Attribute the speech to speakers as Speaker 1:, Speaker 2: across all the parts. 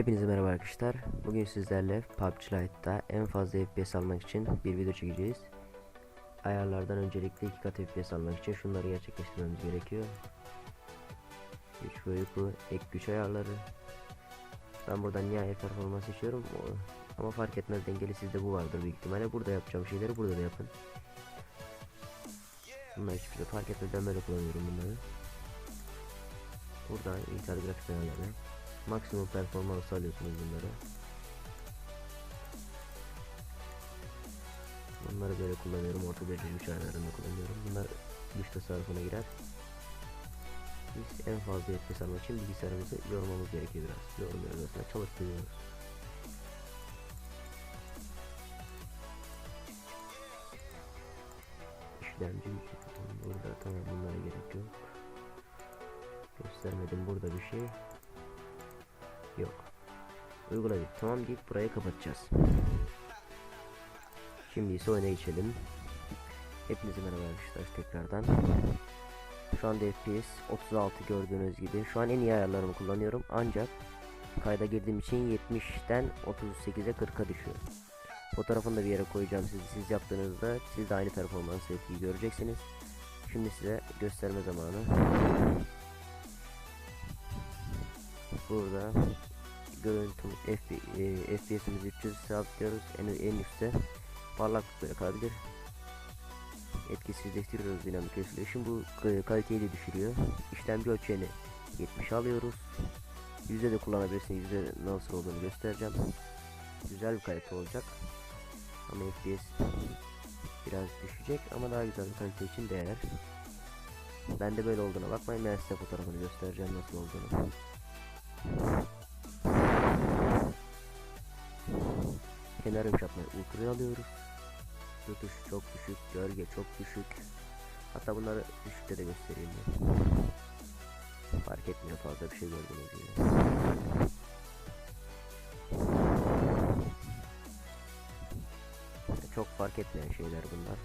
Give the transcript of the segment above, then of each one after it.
Speaker 1: Hepinize merhaba arkadaşlar. Bugün sizlerle PUBG Lite'da en fazla FPS almak için bir video çekeceğiz. Ayarlardan öncelikle iki kat FPS almak için şunları gerçekleştirmemiz gerekiyor. Güç ve uyku, ek güç ayarları. Ben buradan nihayet performans seçiyorum. Ama fark etmez dengeli sizde bu vardır büyük ihtimalle. Burada yapacağım şeyleri burada da yapın. Bunlar hiçbir şey fark etmez. Ben böyle kullanıyorum bunları. Burada bilgisayar grafik ayarları. Maksimum performans alıyorsunuz bunları. Bunları böyle kullanıyorum. Orta derece güç ayarlarında kullanıyorum. Bunlar güç tasarrufuna girer. Biz en fazla FPS almak için bilgisayarımızı yormamız gerekiyor biraz. Yormuyoruz aslında çalıştırıyoruz. İşlemci burada tamam bunlara gerek yok. Göstermedim burada bir şey. Yok. Uyguladık. Tamam deyip burayı kapatacağız. Şimdi ise oyuna geçelim. Hepinize merhaba arkadaşlar tekrardan. Şu anda FPS 36 gördüğünüz gibi. Şu an en iyi ayarlarımı kullanıyorum. Ancak kayda girdiğim için 70'ten 38'e 40'a düşüyor. Fotoğrafını da bir yere koyacağım siz, siz yaptığınızda siz de aynı performans etkiyi göreceksiniz. Şimdi size gösterme zamanı. Burada görüntü F, e, FPS'imizi 300 sabitlıyoruz en, en üstte parlaklık böyle kalabilir etkisizleştiriyoruz dinamik resolution bu e, kaliteyi de düşürüyor. İşlemci ölçeğini 70 alıyoruz. Yüzde de kullanabilirsiniz yüzde nasıl olduğunu göstereceğim. Güzel bir kalite olacak. Ama FPS biraz düşecek ama daha güzel bir kalite için değer. Ben de böyle olduğuna bakmayın. Ben size fotoğrafını göstereceğim nasıl olduğunu Kenar yumuşatmayı ultra'ya alıyoruz. Tutuş çok düşük, gölge çok düşük. Hatta bunları düşükte de göstereyim ben. Fark etmiyor fazla bir şey gördüğünüz gibi. Çok fark etmeyen şeyler bunlar.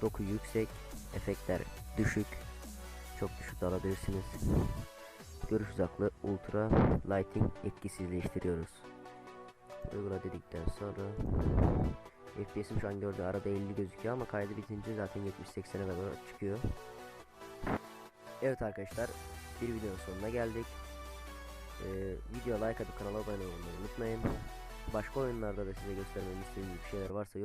Speaker 1: Doku yüksek, efektler düşük. Çok düşük alabilirsiniz. Görüş uzaklığı ultra lighting etkisizleştiriyoruz uygula dedikten sonra FPS'im şu an gördüğü arada 50 gözüküyor ama kaydı bitince zaten 70-80'e kadar çıkıyor. Evet arkadaşlar bir videonun sonuna geldik. Ee, video like atıp kanala abone olmayı unutmayın. Başka oyunlarda da size göstermemi istediğiniz bir şeyler varsa